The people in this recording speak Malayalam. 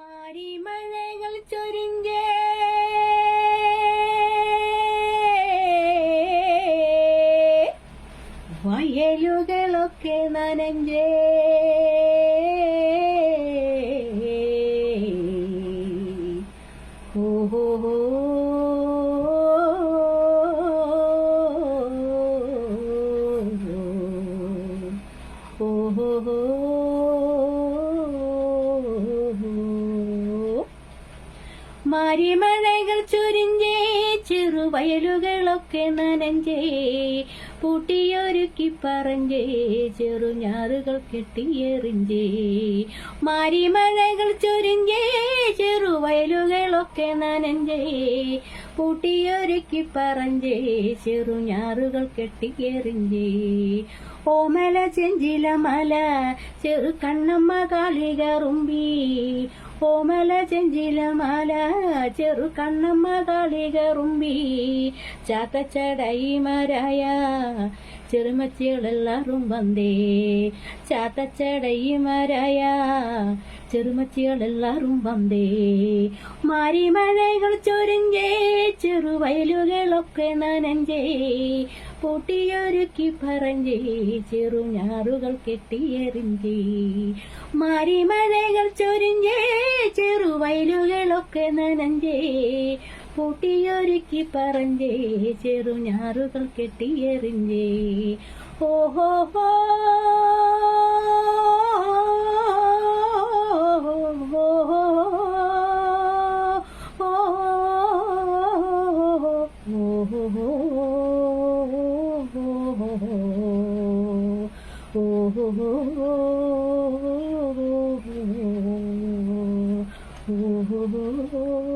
മാരിമഴകൾ ചൊരിഞ്ഞേ. വയലുകളൊക്കെ നനഞ്ഞേ. ഓ ഓ ഹോ. മാരിമഴകൾ ചൊരിഞ്ഞേ ചെറുവയലുകളൊക്കെ നനഞ്ചേ പൂട്ടിയൊരുക്കി പറഞ്ഞേ ചെറുഞാറുകൾ കെട്ടിയെറിഞ്ചേ മാരിമഴകൾ ചൊരിഞ്ഞേ ചെറുവയലുകളൊക്കെ നനഞ്ചേ പൂട്ടിയൊരുക്കി പറഞ്ഞേ ചെറുഞാറുകൾ കെട്ടിയെറിഞ്ചേ ഓമല ചെഞ്ചില മല ചെറു കണ്ണമ്മ കാളികറുമ്പി ഓമല ചെഞ്ചില മല ചെറു കണ്ണമ്മ കാളികറുമ്പി ചാത്തച്ചടൈ മരായ ചെറുമച്ചികളെല്ലാരും വന്നേ. ചാത്തച്ചടൈ മരായ ചെറുമച്ചികളെല്ലാരും വന്നേ. മാരിമഴകൾ ചൊരിഞ്ചേ ചെറുവയലുകളൊക്കെ നനഞ്ചേ പൊട്ടിയൊരുക്കി പറഞ്ഞേ ചെറുഞാറുകൾ കെട്ടിയെറിഞ്ചേ മാരിമഴകൾ ചൊരിഞ്ഞേ ചെറുവയലുകളൊക്കെ നനഞ്ചേ പൂട്ടിയൊരുക്കി പറഞ്ഞേ ചെറുഞാറുകൾ കെട്ടിയെറിഞ്ഞേ ഓഹോ ഹോ Oh